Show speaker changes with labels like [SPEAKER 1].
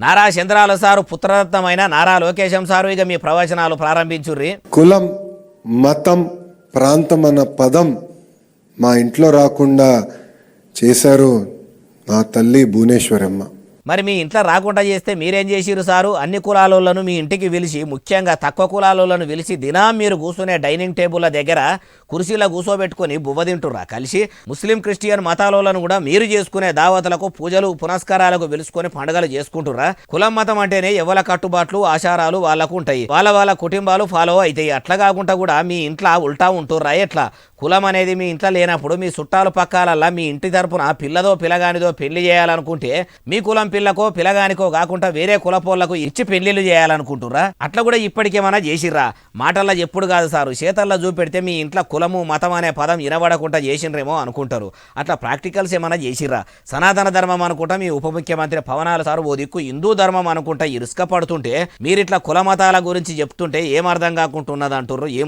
[SPEAKER 1] Nara చంద్రాల sir పుత్రరత్నమైన Nara లోకేశం sir ఇక మీ ప్రవచనాలు ప్రారంభించుర్రి.
[SPEAKER 2] కులం మతం ప్రాంతం అన్న పదం మా ఇంట్లో రాకుండా చేశారు నా తల్లి భువనేశ్వరమ్మ.
[SPEAKER 1] మరి మీ ఇంట్లో రాకుండా చేస్తే మీరేం చేసిరు సారు? అన్ని కులాలను మీ ఇంటికి పిలిచి ముఖ్యంగా తక్కువ కులాలను పిలిచి దినం మీరు కూర్చునే డైనింగ్ టేబుల్ల దగ్గర కుర్చీలో కూర్చోబెట్టుకొని బువ్వ తింటుర్రా. కలిసి ముస్లిం క్రిస్టియన్ మతాలలోను కూడా మీరు చేసుకునే దావతులకు పూజలు పునస్కారాలకు పిలుచుకొని పండుగలు చేసుకుంటుర్రా. కులం మతం అంటేనే ఎవల కట్టుబాట్లు ఆచారాలు వాళ్ళకు ఉంటాయి. వాళ్ళ వాళ్ళ కుటుంబాలు ఫాలో అవుతాయి అట్లా కాకుండా కూడా మీ ఇంట్లో ఉల్టా ఉంటురా ఎట్లా? కులం అనేది మీ ఇంట్లో లేనప్పుడు మీ చుట్టాలు పక్కాలల్లా మీ ఇంటి తరపున పిల్లదో పిల్లగానిదో పెళ్ళి చేయాలనుకుంటే మీ కులం పిల్లకో పిల్లగానికో కాకుండా వేరే కులపోళ్ళకు ఇచ్చి పెళ్ళిళ్ళు చేయాలనుకుంటుర్రా? అట్లా కూడా ఇప్పటికేమైనా చేసిర్రా? మాటల్లో ఎప్పుడు కాదు సారు. చేతల్లో చూపెడితే మీ ఇంట్లో కులము మతం అనే పదం వినబడకుండా చేసిండ్రేమో అనుకుంటారు. అట్లా ప్రాక్టికల్స్ ఏమైనా చేసిర్రా? సనాతన ధర్మం అనుకుంటా మీ ఉప ముఖ్యమంత్రి పవనాల సారు ఓ దిక్కు హిందూ ధర్మం అనుకుంటా ఇరుసుక పడుతుంటే మీరిట్లా కుల మతాల గురించి చెప్తుంటే ఏమర్థం కాకుంటున్నదంటుర్రు? కాకుంటున్నది అంటుర్రు ఏ